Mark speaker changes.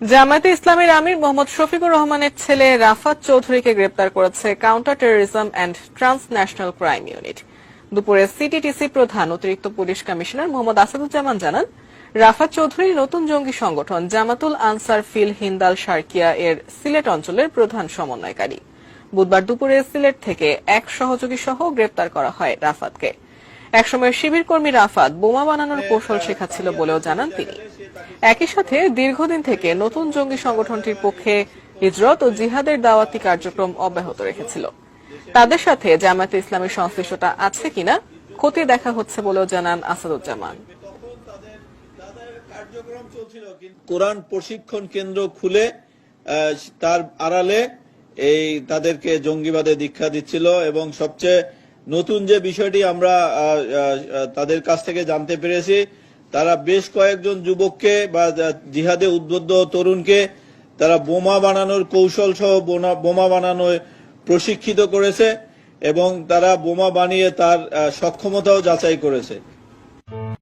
Speaker 1: জামায়াতে ইসলামের আমির মোহাম্মদ শফিকুর রহমানের ছেলে রাফাত চৌধুরীকে গ্রেপ্তার করেছে counter terrorism and transnational crime unit. দুপুরে সিটিটিসি প্রধান অতিরিক্ত পুলিশ কমিশনার মোহাম্মদ আসাদুজ্জামান জানান, রাফাত চৌধুরী নতুন জঙ্গি সংগঠন জামাতুল আনসার ফিল হিন্দাল সার্কিয়া এর সিলেট অঞ্চলের প্রধান সমন্বয়কারী। বুধবার দুপুরে সিলেট থেকে এক সহযোগী সহ গ্রেপ্তার করা হয় রাফাতকে। একসময় শিবির কর্মী রাফাত বোমা বানানোর কৌশল শেখাচ্ছিল বলেও জানান তিনি। একই সাথে দীর্ঘদিন থেকে নতুন জঙ্গি সংগঠনটির পক্ষে হিজরত ও জিহাদের দাওয়াতি কার্যক্রম অব্যাহত রেখেছিল। তাদের সাথে জামায়াতে ইসলামের সংশ্লিষ্টতা আছে কিনা খতিয়ে দেখা হচ্ছে বলেও জানান আসাদুজ্জামান।
Speaker 2: কোরআন প্রশিক্ষণ কেন্দ্র খুলে আহ, তার আড়ালে এই তাদেরকে জঙ্গিবাদে দীক্ষা দিচ্ছিল এবং সবচেয়ে নতুন যে বিষয়টি আমরা তাদের কাছ থেকে জানতে পেরেছি, তারা বেশ কয়েকজন যুবককে বা জিহাদে উদ্বুদ্ধ তরুণকে তারা বোমা বানানোর কৌশল সহ বোমা বানানোয় প্রশিক্ষিত করেছে এবং তারা বোমা বানিয়ে তার সক্ষমতাও যাচাই করেছে।